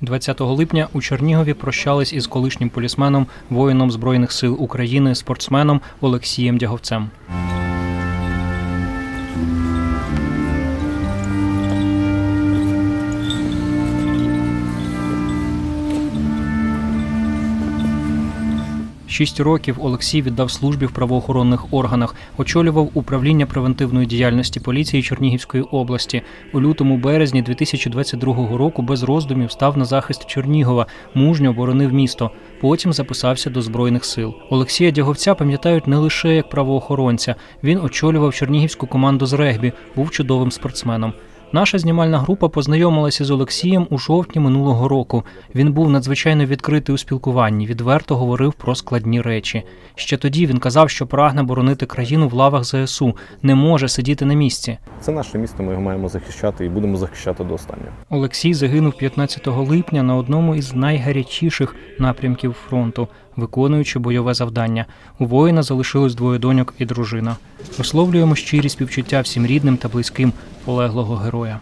20 липня у Чернігові прощались із колишнім полісменом, воїном Збройних сил України, спортсменом Олексієм Дяговцем. Шість років Олексій віддав службі в правоохоронних органах, очолював управління превентивної діяльності поліції Чернігівської області. У лютому березні 2022 року без роздумів став на захист Чернігова, мужньо боронив місто. Потім записався до збройних сил. Олексія Дяговця пам'ятають не лише як правоохоронця. Він очолював чернігівську команду з регбі, був чудовим спортсменом. Наша знімальна група познайомилася з Олексієм у жовтні минулого року. Він був надзвичайно відкритий у спілкуванні, відверто говорив про складні речі. Ще тоді він казав, що прагне боронити країну в лавах ЗСУ, не може сидіти на місці. Це наше місто, ми його маємо захищати і будемо захищати до останнього. Олексій загинув 15 липня на одному із найгарячіших напрямків фронту, виконуючи бойове завдання. У воїна залишилось двоє доньок і дружина. Висловлюємо щирі співчуття всім рідним та близьким полеглого героя.